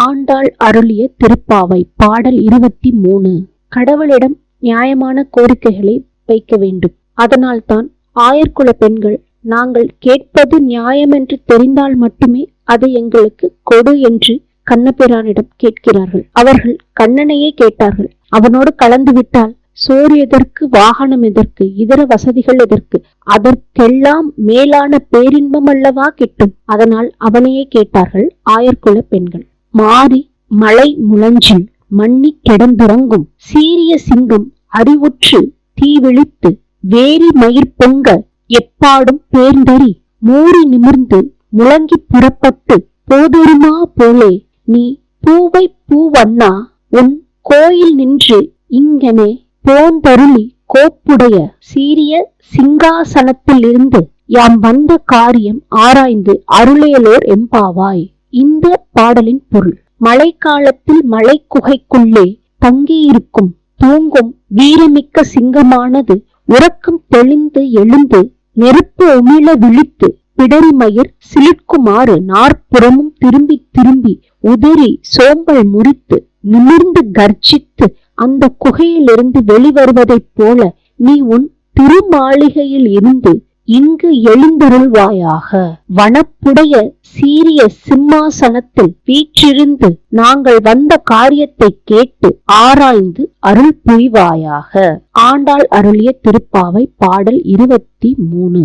ஆண்டாள் அருளிய திருப்பாவை பாடல் இருபத்தி மூணு. கடவுளிடம் நியாயமான கோரிக்கைகளை வைக்க வேண்டும். அதனால்தான் ஆயர்குல பெண்கள் நாங்கள் கேட்பது நியாயம் என்று தெரிந்தால் மட்டுமே அதை எங்களுக்கு கொடு என்று கண்ணபிரானிடம் கேட்கிறார்கள். அவர்கள் கண்ணனையே கேட்டார்கள். அவனோடு கலந்து விட்டால் சோறு எதற்கு வாகனம் எதற்கு இதர வசதிகள் எதற்கு அதற்கெல்லாம் மேலான பேரின்பம் அல்லவா கிட்டும்? அதனால் அவனையே கேட்டார்கள் ஆயர்குல பெண்கள். மாறி மலை முழஞ்சில் மண்ணி கிடந்துறங்கும் சீரிய சிங்கம் அறிவுற்று தீவிழித்து வேரி மயிர் பொங்க எப்பாடும் பேர்ந்தறி மூறி நிமிர்ந்து முழங்கி புறப்பட்டு போதொருமா போலே நீ பூவை பூவண்ணா உன் கோயில் நின்று இங்கனே போந்தருளி கோப்புடைய சீரிய சிங்காசனத்திலிருந்து யாம் வந்த காரியம் ஆராய்ந்து அருளையலோர் எம்பாவாய். இந்த பாடலின் பொருள். மழைக்காலத்தில் மலை குகைக்குள்ளே தங்கியிருக்கும் தூங்கும் வீரமிக்க சிங்கமானது உறக்கம் தெளிந்து எழுந்து நெருப்பு உமிழ விழித்து பிடரிமயிர் சிலிர்க்குமாறு நாற்புறமும் திரும்பி திரும்பி உதறி சோம்பல் முறித்து நிமிர்ந்து கர்ஜித்து அந்த குகையிலிருந்து வெளிவருவதைப் போல நீ உன் திருமாளிகையில் இருந்து இங்கு எழுந்தருள்வாயாக. வனப்புடைய சீரிய சிம்மாசனத்தில் வீற்றிருந்து நாங்கள் வந்த காரியத்தை கேட்டு ஆராய்ந்து அருள் புரிவாயாக ஆண்டாள் அருளிய திருப்பாவை பாடல் இருபத்தி மூணு.